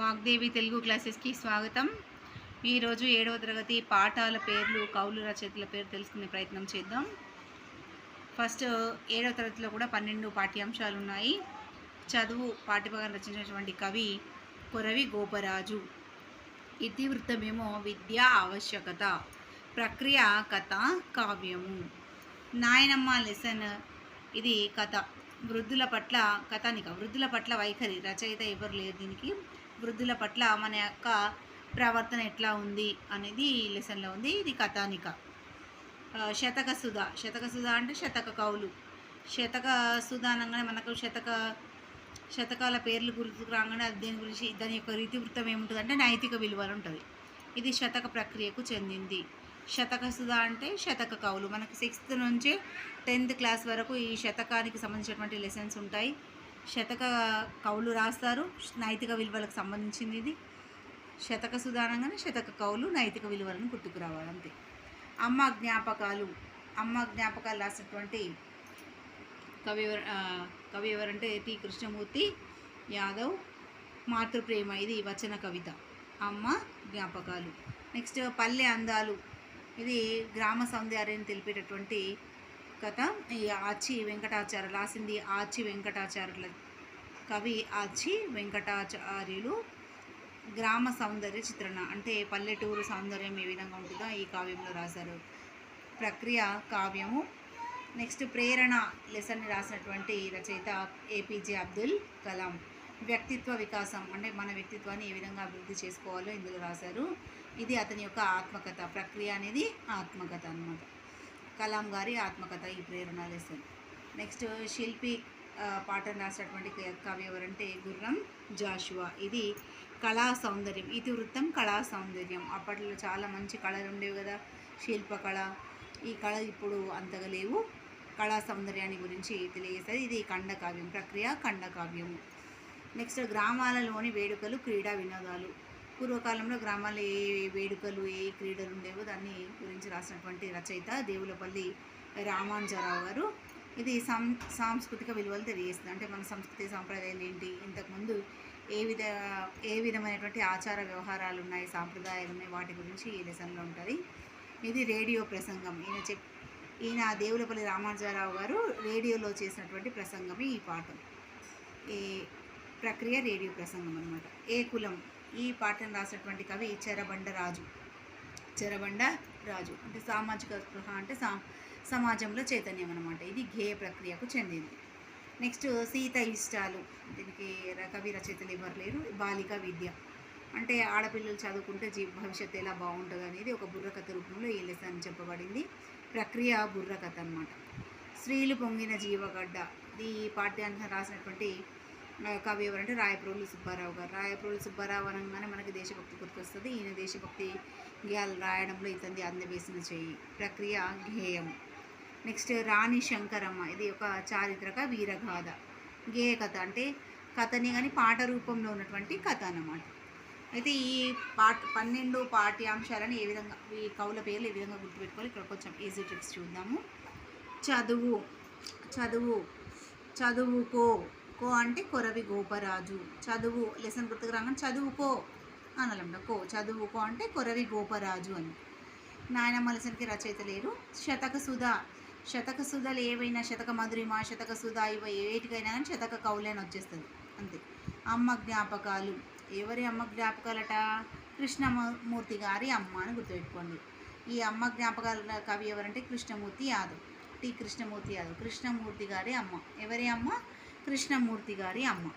వాగ్దేవి తెలుగు క్లాసెస్కి స్వాగతం. ఈరోజు ఏడవ తరగతి పాఠాల పేర్లు కౌలు రచయితల పేరు తెలుసుకునే ప్రయత్నం చేద్దాం. ఫస్ట్ ఏడవ తరగతిలో కూడా పన్నెండు పాఠ్యాంశాలు ఉన్నాయి. చదువు పాఠ్యభాగం రచించినటువంటి కవి కొరవి గోపరాజు. ఇతివృత్తమేమో విద్య ఆవశ్యకత ప్రక్రియ కథ కావ్యము. నాయనమ్మ లెసన్ ఇది కథ. వృద్ధుల పట్ల కథానిక వృద్ధుల పట్ల వైఖరి రచయిత ఎవరు లేరు దీనికి. వృద్ధుల పట్ల మన యొక్క ప్రవర్తన ఎట్లా ఉంది అనేది ఈ లెసన్లో ఉంది. ఇది కథానిక. శతక సుధ. శతక సుధ అంటే శతక కవులు. శతక సుధ అనగానే మనకు శతక శతకాల పేర్లు గుర్తుకు రాగానే అది దేని గురించి దాని యొక్క రీతివృత్తం ఏముంటుంది అంటే నైతిక విలువలు ఉంటుంది. ఇది శతక ప్రక్రియకు చెందింది. శతక సుధ అంటే శతక కవులు. మనకి సిక్స్త్ నుంచి టెన్త్ క్లాస్ వరకు ఈ శతకానికి సంబంధించినటువంటి లెసన్స్ ఉంటాయి. శతక కవులు రాస్తారు. నైతిక విలువలకు సంబంధించింది ఇది. శతక సుధానంగానే శతక కవులు నైతిక విలువలను గుర్తుకు రావాలి అంతే. అమ్మ జ్ఞాపకాలు అమ్మ జ్ఞాపకాలు రాసినటువంటి కవి ఎవరు కవి ఎవరంటే టి కృష్ణమూర్తి యాదవ్ మాతృప్రేమ ఇది వచన కవిత. అమ్మ జ్ఞాపకాలు. నెక్స్ట్ పల్లె అందాలు. ఇది గ్రామ సౌందర్యాన్ని తెలిపేటటువంటి కథ ఈ ఆచి వెంకటాచార్య రాసింది ఆచి వెంకటాచార్యుల కవి ఆచి వెంకటాచార్యులు. గ్రామ సౌందర్య చిత్రణ అంటే పల్లెటూరు సౌందర్యం ఏ విధంగా ఉంటుందో ఈ కావ్యంలో రాశారు. ప్రక్రియ కావ్యము. నెక్స్ట్ ప్రేరణ లెసన్ రాసినటువంటి రచయిత ఏపీజే అబ్దుల్ కలాం. వ్యక్తిత్వ వికాసం అంటే మన వ్యక్తిత్వాన్ని ఏ విధంగా అభివృద్ధి చేసుకోవాలో ఇందులో రాశారు. ఇది అతని యొక్క ఆత్మకథ ప్రక్రియ అనేది ఆత్మకథ అన్నమాట. కలాం గారి ఆత్మకథ ఈ ప్రేరణ లెసన్ నెక్స్ట్ శిల్పి పాటను రాసినటువంటి కవి ఎవరంటే గుర్రం జాషువా. ఇది కళా సౌందర్యం ఇతివృత్తం కళా సౌందర్యం. అప్పట్లో చాలా మంచి కళలు ఉండేవి కదా శిల్పకళ ఈ కళ ఇప్పుడు అంతగా లేవు. కళా సౌందర్యాన్ని గురించి తెలియజేస్తుంది ఇది ఖండకావ్యం ప్రక్రియ ఖండకావ్యము నెక్స్ట్ గ్రామాలలోని వేడుకలు క్రీడా వినోదాలు. పూర్వకాలంలో గ్రామాల్లో ఏ ఏ వేడుకలు ఏ క్రీడలు ఉండేవో దాన్ని గురించి రాసినటువంటి రచయిత దేవులపల్లి రామానుజరావు గారు. ఇది సం సాంస్కృతిక విలువలు తెలియజేస్తుంది. అంటే మన సంస్కృతి సాంప్రదాయాలు ఏంటి? ఇంతకుముందు ఏ విధ ఏ విధమైనటువంటి ఆచార వ్యవహారాలు ఉన్నాయి సాంప్రదాయాలు ఉన్నాయి? వాటి గురించి ఈ లెసన్లో ఉంటుంది. ఇది రేడియో ప్రసంగం. ఈయన చెప్ ఈయన దేవులపల్లి రామానుజారావు గారు రేడియోలో చేసినటువంటి ప్రసంగమే ఈ పాఠం. ఈ ప్రక్రియ రేడియో ప్రసంగం అనమాట ఏ కులం ఈ పాటను రాసినటువంటి కవి చెరబండ రాజు. చెరబండ రాజు అంటే సామాజిక స్పృహ అంటే సా సమాజంలో చైతన్యం అనమాట ఇది గేయ ప్రక్రియకు చెందింది. నెక్స్ట్ సీత ఇష్టాలు. దీనికి ర- కవి రచయితలు ఎవరు లేరు? బాలిక విద్య. అంటే ఆడపిల్లలు చదువుకుంటే జీ భవిష్యత్తు ఎలా బాగుంటుంది అనేది ఒక బుర్రకథ రూపంలో ఈ లెసన్ చెప్పబడింది. ప్రక్రియ బుర్రకథ అనమాట స్త్రీలు పొంగిన జీవగడ్డ. ఈ పాఠ్యాంశం రాసినటువంటి కవి ఎవరంటే రాయప్రోలు సుబ్బారావు గారు. రాయప్రోలు సుబ్బారావు అనగానే మనకి దేశభక్తి గుర్తొస్తుంది. ఈయన దేశభక్తి గేయాలు రాయడంలో ఇతని అందవేసిన చేయి. ప్రక్రియ గేయం నెక్స్ట్ రాణి శంకరమ్మ. ఇది ఒక చారిత్రక వీరగాథ. గేయ కథ అంటే కథని కానీ పాట రూపంలో ఉన్నటువంటి కథ అన్నమాట. అయితే ఈ పాఠ పన్నెండు పాఠ్యాంశాలను ఏ విధంగా ఈ కవుల పేర్లు ఏ విధంగా గుర్తుపెట్టుకోవాలి? ఇక్కడ కొంచెం ఈజీ ట్రిక్స్ చూద్దాము. చదువు చదువు చదువుకో. కో అంటే కొరవి గోపరాజు. చదువు లెసన్ గుర్తుకు రాగానే చదువుకో అనాలంట. కో చదువుకో అంటే కొరవి గోపరాజు అని. నాయనమ్మ లెసన్కి రచయిత లేరు. శతక సుధ. శతక సుధలు ఏవైనా శతక మధురిమ శతక సుధ ఇవ ఏటికైనా కానీ శతక కౌలేని వచ్చేస్తుంది. అంతే. అమ్మ జ్ఞాపకాలు. ఎవరి అమ్మ జ్ఞాపకాలట? కృష్ణమూర్తి గారి అమ్మ అని గుర్తుపెట్టుకోండి. ఈ అమ్మ జ్ఞాపకాల కవి ఎవరంటే కృష్ణమూర్తి యాదవ్. టి. కృష్ణమూర్తి యాదవ్. కృష్ణమూర్తి గారి అమ్మ. ఎవరి అమ్మ? కృష్ణమూర్తి గారి అమ్మ.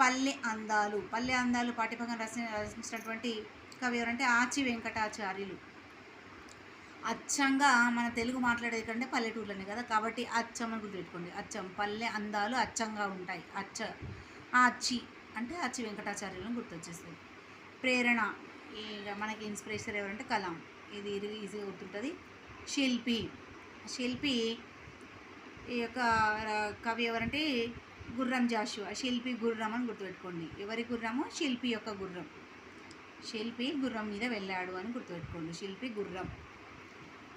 పల్లె అందాలు పల్లె అందాలు పాఠ్యభాగం రచన రచించినటువంటి కవి ఎవరంటే ఆచి వెంకటాచార్యులు. అచ్చంగా మన తెలుగు మాట్లాడేది కంటే పల్లెటూర్లోనే కదా కాబట్టి అచ్చం అని గుర్తుపెట్టుకోండి. అచ్చం పల్లె అందాలు అచ్చంగా ఉంటాయి. అచ్చ ఆ అచ్చి అంటే అచ్చి వెంకటాచార్యులను గుర్తొచ్చేస్తుంది ప్రేరణ ఇక మనకి ఇన్స్పిరేషన్ ఎవరంటే కలాం. ఇది ఇది ఈజీగా గుర్తుంటుంది. శిల్పి. శిల్పి ఈ యొక్క కవి ఎవరంటే గుర్రం జాషువా. శిల్పి గుర్రం అని గుర్తుపెట్టుకోండి. ఎవరి గుర్రము? శిల్పి యొక్క గుర్రం. శిల్పి గుర్రం మీద వెళ్ళాడు అని గుర్తుపెట్టుకోండి. శిల్పి గుర్రం.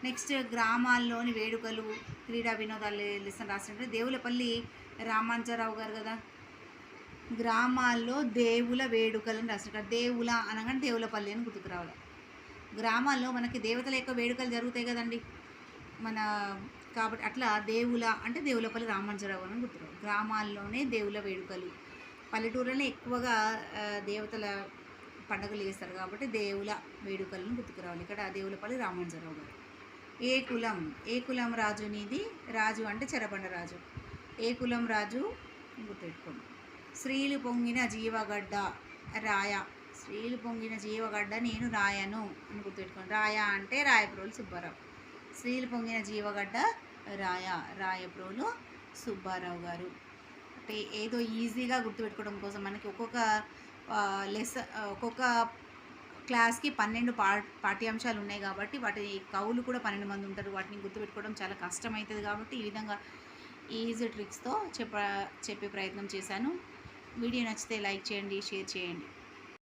నెక్స్ట్ గ్రామాల్లోని వేడుకలు క్రీడా వినోదాలు లిసన్ రాసినట్టు దేవులపల్లి రామాంజరావు గారు కదా? గ్రామాల్లో దేవుల వేడుకలను రాస్తారు ఇక్కడ దేవుల అనగానే దేవులపల్లి అని గుర్తుకు రావాలి. గ్రామాల్లో మనకి దేవతల యొక్క వేడుకలు జరుగుతాయి కదండి. మన కాబట్టి అట్లా దేవుల అంటే దేవులపల్లి రామానుజరావు అని గుర్తురావు గ్రామాల్లోనే దేవుల వేడుకలు. పల్లెటూరులోనే ఎక్కువగా దేవతల పండుగలు చేస్తారు కాబట్టి దేవుల వేడుకలను గుర్తుకురావాలి. ఇక్కడ దేవులపల్లి రామానుజరావు గారు. ఏ కులం? ఏ కులం రాజు నీది? రాజు అంటే చెరబండ రాజు. ఏ కులం రాజు? గుర్తుపెట్టుకోండి. స్త్రీలు పొంగిన జీవగడ్డ రాయ. స్త్రీలు పొంగిన జీవగడ్డ నేను రాయను అని గుర్తుపెట్టుకోండి. రాయ అంటే రాయపురులు సుబ్బారావు. స్త్రీలు పొంగిన జీవగడ్డ రాయ రాయప్రోలు సుబ్బారావు గారు. అంటే ఏదో ఈజీగా గుర్తుపెట్టుకోవడం కోసం మనకి ఒక్కొక్క లెస్ ఒక్కొక్క క్లాస్కి పన్నెండు పా పాఠ్యాంశాలు ఉన్నాయి కాబట్టి వాటి కవులు కూడా పన్నెండు మంది ఉంటారు. వాటిని గుర్తుపెట్టుకోవడం చాలా కష్టమవుతుంది కాబట్టి ఈ విధంగా ఈజీ ట్రిక్స్తో చెప్ప చెప్పే ప్రయత్నం చేశాను. వీడియో నచ్చితే లైక్ చేయండి షేర్ చేయండి.